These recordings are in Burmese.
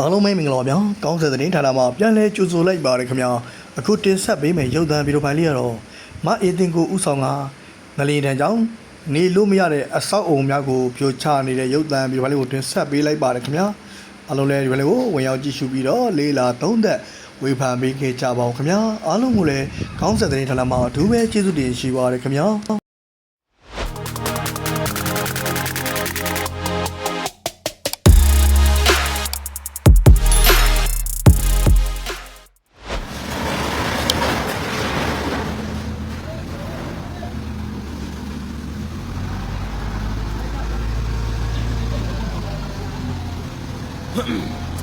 အားလုံးပဲမင်္ဂလာပါဗျာကောင်းတဲ့သတင်းဌာနမှာပြန်လဲကြိုဆိုလိုက်ပါရခင်ဗျာအခုတင်ဆက်ပေးမယ်ရုပ်သံဗီဒီယိုဖိုင်လေးကတော့မအေးတင်ကိုဥဆောင်ကငလီတန်ကြောင့်နေလို့မရတဲ့အဆောက်အုံများကိုပြိုချနေတဲ့ရုပ်သံဗီဒီယိုဖိုင်လေးကိုတင်ဆက်ပေးလိုက်ပါရခင်ဗျာအားလုံးလည်းဒီလိုလေးကိုဝင်ရောက်ကြည့်ရှုပြီးတော့လေးလာသုံးသက်ဝေဖန်ပေးခဲ့ကြပါဦးခင်ဗျာအားလုံးကိုလည်းကောင်းတဲ့သတင်းဌာနမှာအထူးပဲကျေးဇူးတင်ရှိပါရခင်ဗျာ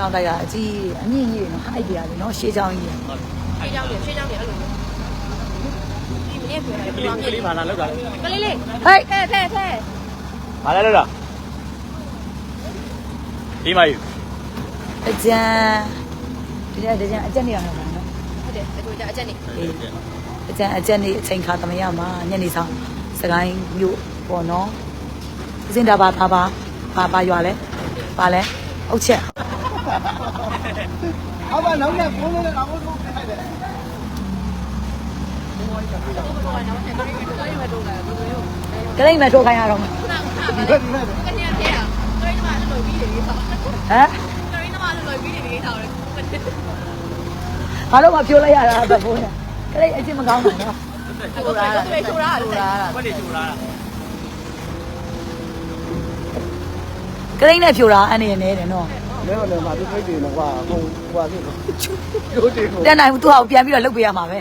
ဆောင်းတိုက်ရအကြီးအမြင့်ကြီးတွေနော်ဟိုက်ပြရတယ်နော်ရှေးချောင်းကြီးတွေရှေ့ကြောင်းနေရှေ့ကြောင်းနေအဲ့လိုဒီမင်းပြောတယ်ကလေးကလေးဘာလာလောက်တာလဲကလေးလေးဟိုက်ဖဲဖဲဖဲဘာလာလောက်တာဒီမယူအကျန်ဒီနေ့ဒီကျန်အကျန်နေရမှာနော်ဟုတ်တယ်အတူကြအချက်နေအေးအကျန်အကျန်နေအချိန်ခါသမယမှာညနေဆောင်စကိုင်းမြို့ပေါ့နော်စင်တာပါပါပါပါပါရွာလဲပါလဲအုတ်ချက် အောက်ကနောက်နဲ့ပုံးလို့လည်းအောက်ထုတ်ခိုင်းတယ်ကလိမ့်မဲ့ထိုးခိုင်းရတော့မှာဒီဘက်ဒီဘက်ကနေရတဲ့ကလေးမလွယ်ပြီးတယ်ဆောင်းဟမ်ကလေးမလွယ်ပြီးတယ်ဆောင်းတယ်ဘာလို့မဖြိုးလိုက်ရတာတော့ဘိုးနဲ့ကလိမ့်အချင်းမကောင်းဘူးနော်ဟိုရာတာဟိုရာတာဟိုရာတာဘယ်နေချူလာတာကလိမ့်နဲ့ဖြိုးတာအနေနဲ့တယ်နော် လဲဟိုလည်းမှာသူဖိတ်တယ်နော်ကွာဟိုဟိုဖြစ်လို့ရိုးတယ်ဟိုတက်နိုင်ဘူးသူ့ဟာကိုပြန်ပြီးတော့လုတ်ပေးရမှာပဲ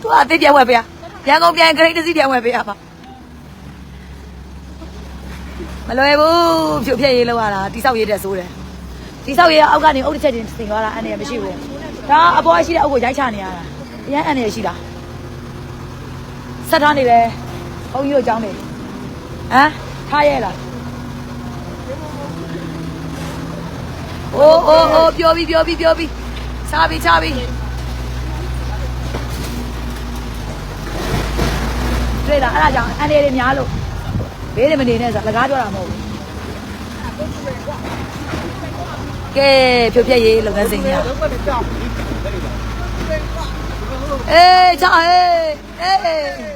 သူကအသေးပြန်ဝယ်ပေးရရန်ကုန်ပြန်ဂရိတ်တစ်စီးပြန်ဝယ်ပေးရမှာမလွယ်ဘူးဖြိုဖြက်ရေးလောက်ရတာတိဆောက်ရေးတဲ့ဆိုးတယ်တိဆောက်ရေးကအောက်ကနေအုတ်တစ်ချက်ချင်းတင်သွားတာအနေနဲ့မရှိဘူးဒါအပေါ်ရှိတဲ့အုတ်ကိုရိုက်ချနေရတာအရင်အနေနဲ့ရှိတာဆက်ထားနေတယ်ဘုန်းကြီးတို့အကြောင်းနေဟမ်ထားရဲလား အိုးအိုးအိုးပြောပြီးပြောပြီးပြောပြီးချာပြီးချာပြီးတွေ့လားအဲ့ဒါကြောင့်အနေတွေများလို့ဘေးတွေမနေနဲ့ဆိုလက်ကားပြောတာမဟုတ်ဘူးကဲဖြိုပြက်ရေးလုပ်ငန်းစဉ်ကြီးอ่ะအေးချာအေးအေး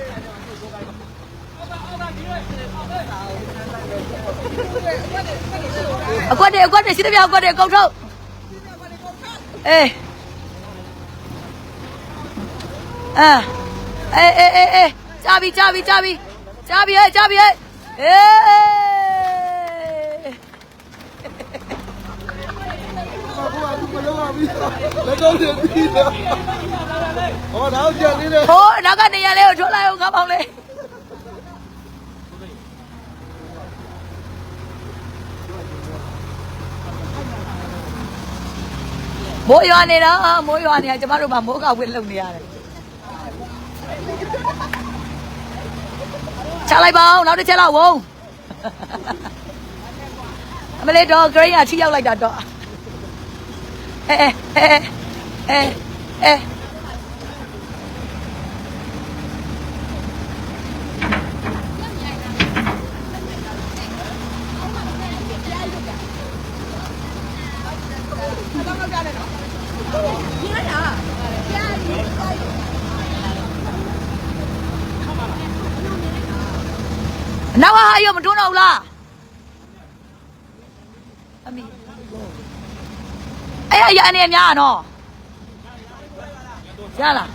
အကွက်တွေအကွက်တွေရှိသမျှအကွက်တွေအကုန်ထုတ်အေးအာအေးအေးအေးအေးကြာပြီကြာပြီကြာပြီကြာပြီဟဲ့ကြာပြီဟဲ့အေးအခုကသူ့မလုံးအောင်ပြီးလက်ကောင်းတယ်ပြီးတယ်ဟောတော့ကြံနေတယ်ဟိုးနောက်ကနေရလေးကိုထွက်လိုက်အောင်ငါပေါင်းလေး မိုးရွာနေတာမိုးရွာနေတာကျမတို့ကမိုးကဝစ်လုံနေရတယ်ချလိုက်ပါအောင်နောက်တစ်ချက်လောက်ဝုံအမလေးတော့ဂရိတ်ကထိရောက်လိုက်တာတော့အဲအဲအဲအဲအဲ နော က်ကဟာရောမတွန်းတော့ဘူးလားအမီအဲ့ရအနေများနော်ရလား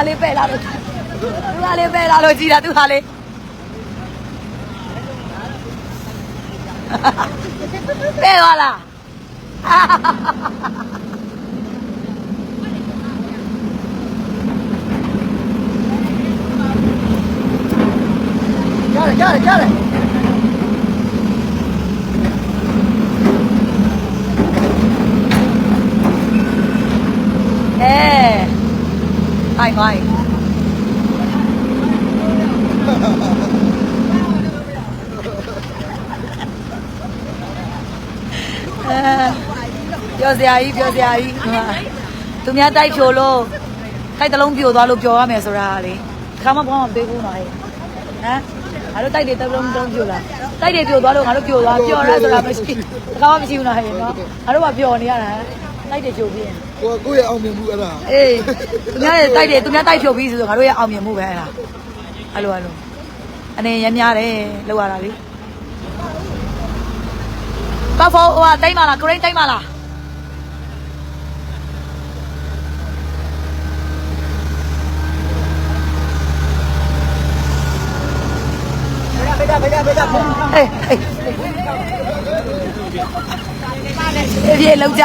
ဟာလေးပဲ့လာလို့သူဟာလေးပဲ့လာလို့ကြည်တာသူဟာလေးပဲ့သွားလားကြားတယ်ကြားတယ်ကြားတယ် အဲ ထိုင်သွားရင်အဲ ပြောစရာကြီးပြောစရာကြီးဒီမှာသူများတိုက်ဖြိုလို့တိုက်တလုံးပြိုသွားလို့ပြောရမယ်ဆိုတာလေခါမှဘောင်းမပေးဘူးနော်ဟဲ့ဟမ်ငါတို့တိုက်တွေတလုံးတလုံးပြိုလာတိုက်တွေပြိုသွားလို့ငါတို့ပြိုသွားပျော်ရဆိုတာမရှိခါမှမရှိဘူးနော်ဟဲ့နော်ငါတို့ကပျော်နေရတာတိုက်တွေပြိုပြီးရင်ကိုကိုရဲ့အောင်မြင်မှုအဲ့ဒါအေးသူများရဲ့တိုက်တယ်သူများတိုက်ဖြုတ်ပြီးဆိုတော့ငါတို့ရဲ့အောင်မြင်မှုပဲအဲ့ဒါအဲ့လိုအဲ့လိုအနေရမ်းများတယ်လောက်ရတာလေကောက်ဖို့ဟိုကတိမ့်ပါလားဂရိတ်တိမ့်ပါလားဘေဒါဘေဒါဘေဒါဘေဒါ အေးအေးပြေလောက်ကြ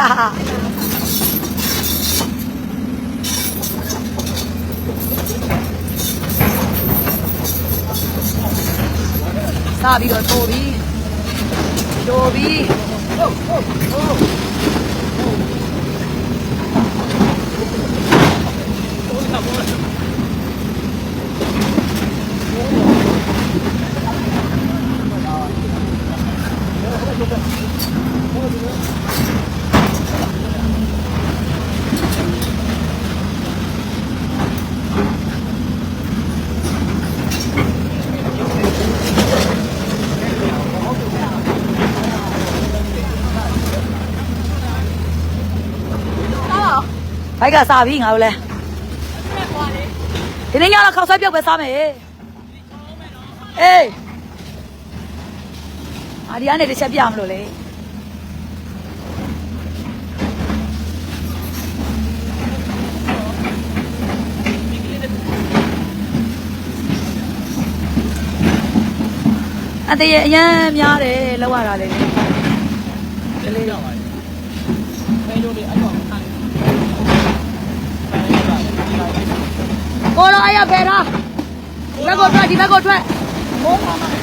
စပြီးတော့ထိုးပြီးထိုးပြီး ဘိုက်ကစပြီးငါတို့လဲဒီနေ့ညတော့ခောက်ဆွဲပြုတ်ပဲစားမယ်အေးအာဒီကနေတစ်ချက်ပြမလို့လေအတရေအရန်များတယ်လောက်ရတာလေဒီလေးတော့ ကိုတော့အရဖယ်ထားဒီဘက်ကိုထွက်ဒီဘက်ကိုထွက်မိုးပါမဒ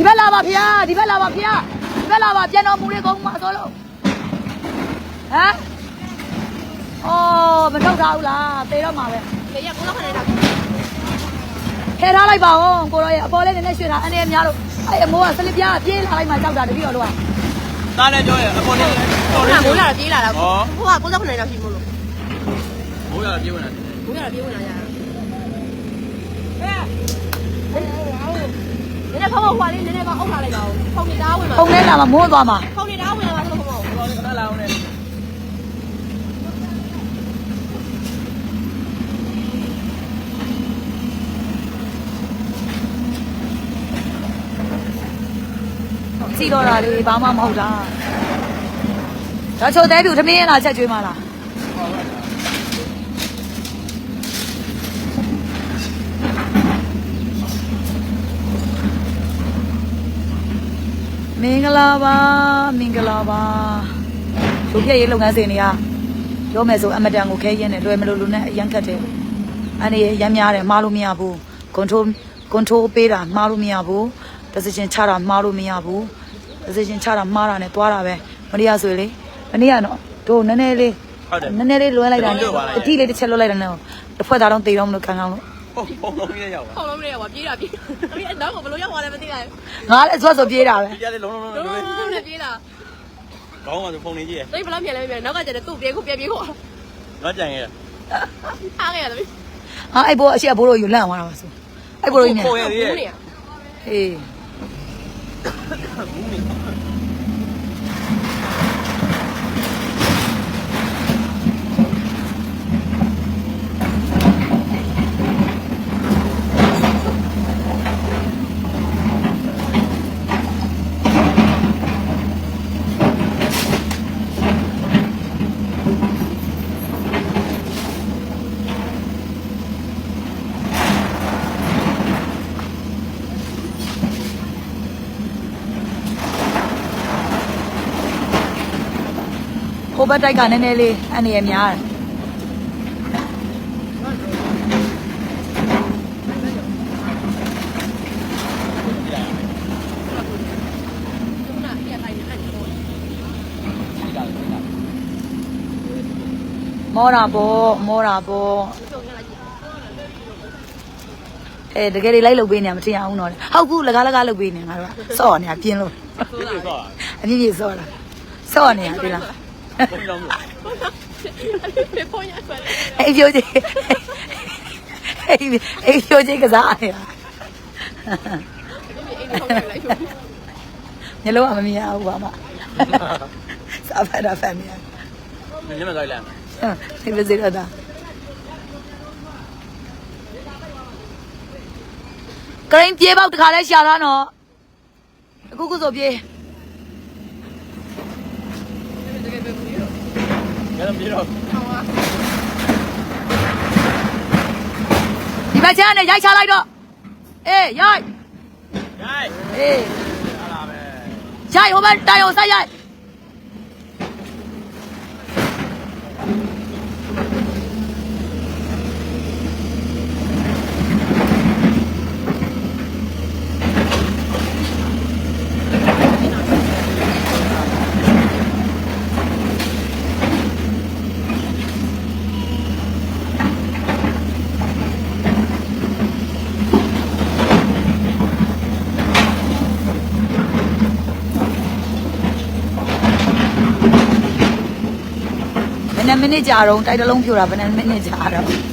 ီဘက်လာပါဗျာဒီဘက်လာပါဗျာဒီဘက်လာပါပြန်တော်မူလေးကုန်းမှာဆိုလို့ဟမ်အော်မထုတ်ထားဘူးလားသေတော့မှာပဲလေရကိုတော့ခဏနေတာ ထဲထားလိုက်ပါဦးကိုရောရဲ့အပေါ်လေးနည်းနည်းရွှေ့ထားအနေနဲ့များလို့အဲ့အမိုးကစလစ်ပြားပြေးလာလိုက်မှကြောက်တာတပည့်တော်တို့ကသားလည်းပြောရအပေါ်နေတော်ရမိုးင်းလာပြေးလာတာဟောဟိုကကိုတော့ခဏနေတာရှိမို့လို့ဘိုးရပြေးဝင်လာမိုးလာပြေးဝင်လာရတာနည်းနည်းဖောက်ဖောက်ဟွာလေးနည်းနည်းပါအုပ်ထားလိုက်ပါဦးဖုန်နေတာဝင်ပါပုံထဲလာမှမိုးသွားမှာ ဖုန်နေတာဝင်လာပါဆိုတော့မဟုတ်ဘူး တော်ခဏလာအောင်လေ စီတော့တာလေဘာမှမဟုတ်တာဒါချိုသေးပြူသမင်းလာချက်ကျွေးမလားမင်္ဂလာပါမင်္ဂလာပါလူပြည့်ရေးလုပ်ငန်းစဉ်တွေကပြောမယ်ဆိုအမတန်ကိုခဲရင်းနဲ့လွယ်မလို့လူနဲ့အရန်ခတ်တယ်အနေရရမ်းများတယ်မှားလို့မရဘူး control control ပေးတာမှားလို့မရဘူး decision ချတာမှားလို့မရဘူး decision ချတာမှားတာနဲ့သွားတာပဲမနေ့ကဆိုလေမနေ့ကတော့တို့နည်းနည်းလေးဟုတ်တယ်နည်းနည်းလေးလွှဲလိုက်တာလွှဲသွားလိုက်အတိလေးတစ်ချက်လွှဲလိုက်တာနဲ့တစ်ဖွဲ့သားတော့တေတော့မလို့ခံကောင်းလို့ဟုတ်ပုံလုံးကြီးရောက်ပါဖုန်လုံးလေးကပြေးတာပြေးပြီးအတော့ကဘလို့ရောက်သွားလဲမသိလိုက်ငါလည်းအစွတ်ဆိုပြေးတာပဲဒီကြလေးလုံးလုံးလုံးဘူးလုံးလုံးနဲ့ပြေးတာကောင်းပါဆိုဖုန်နေကြီးရသိဘလောက်မြန်လဲမြန်နောက်ကကျတဲ့သူ့ပြေးကိုပြေးပြေးကိုတော့ကြံရအားခဲ့ရတယ်ဟာအဲ့ဘောအရှိအဘိုးတို့ယူလန့်သွားတာပါဆိုအဲ့ဘိုးတို့ကြီးမြန်ဖု န်ရိုဘက်တိုက်ကနည်းနည်းလေးအန္တရာယ်များတယ်မောတာပေါ့မောတာပေါ့အဲတကယ်တွေလိုက်လုပ်ပေးနေရမထင်အောင်တော့ဟုတ်ဘူးလကားလကားလုပ်ပေးနေငါတို့ကစော့နေရပြင်းလို့အမြင့်ကြီးစော့တာစော့နေရပြီလား ဘုန်းကြီးတော်မလို့ဖေဖုန်းရပါလေအေးပြောကြည့်အေးအေးပြောကြည့်ကစားရအေးဖုန်းရလိုက်ရောညလုံးကမမြင်ဘူးပါမစာဖတ်တာဖတ်မြင်ညနေလိုက်လမ်းဒီလိုစီရတာကရင်ပြေပေါက်တခါလဲရှာတာနော်အခုခုဆိုပြေး ညနေပြေတော့ဒီဘက်ချမ်းနဲ့ရိုက်ချလိုက်တော့အေးရိုက်ဂိုင်းအေးဟာလာပဲ ရိုက်ဟိုဘက်တိုင်အောင်ဆက်ရိုက်ဘယ် နှမိနစ်ကြာတော့တိုက်တစ်လုံးဖြိုတာဘယ်နှမိနစ်ကြာတော့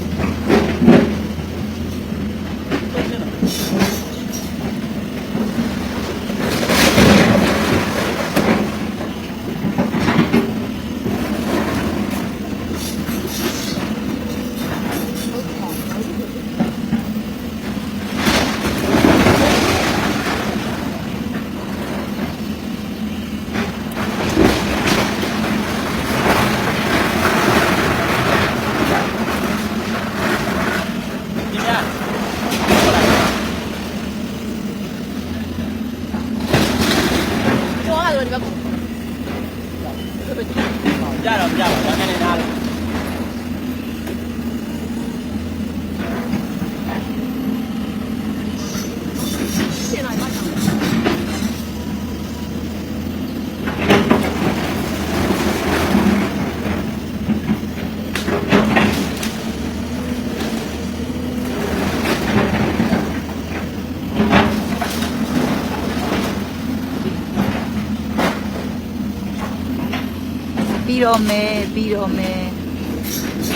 ပြီးတော့မယ်ပြီးတော့မယ်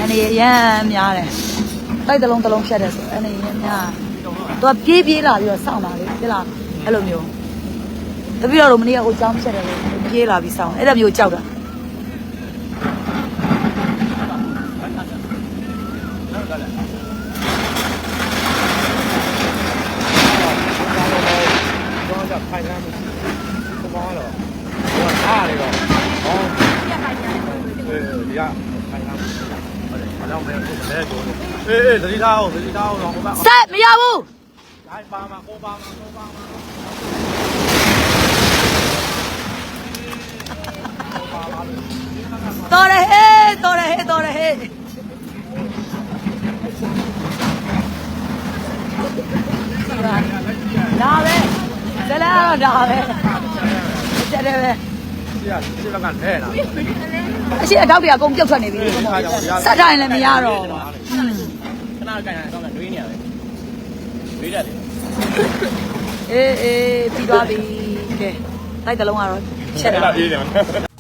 အနေရရမ်းများတယ်တိုက်တစ်လုံးတစ်လုံးဖြတ်တယ်ဆိုအနေရမ်းများသူကပြေးပြေးလာပြီးတော့စောင့်တာလေပြလားအဲ့လိုမျိုးတပည့်တော်တို့မနေ့ကဟိုကြောင်းဖြတ်တယ်လေပြေးလာပြီးစောင့်အဲ့ဒါမျိုးကြောက်တာတော့ကြဖိုင်လာမရှိဘူးဘောတော့ဟောအားလေတော့ဟော ဒီကဖိုင်လာမရှိဘူးဟုတ်တယ်အကြောင်းပဲကိုလည်းပြောတယ်အေးအေးသတိထားအောင်သတိထားအောင်တော့ဟိုကဆက်မရဘူးဒိုင်ပါမှာကိုပါမှာကိုပါမှာတော်တယ်ဟေးတော်တယ်ဟေးတော်တယ်ဟေးဒါပဲဇလာတော့ဒါပဲကျတယ်ပဲ ဒီကဒီဘက်ကလဲလာအရှိအထောက်တွေအကုန်ပြုတ်ထွက်နေပြီဆက်ထားရင်လည်းမရတော့ဘူးခဏကြိုင်ရအောင်တွေးနေရတယ်တွေးတယ်အေးအေးပြီးသွားပြီကဲတိုက်တစ်လုံးကတော့ချက်တာအေးတယ်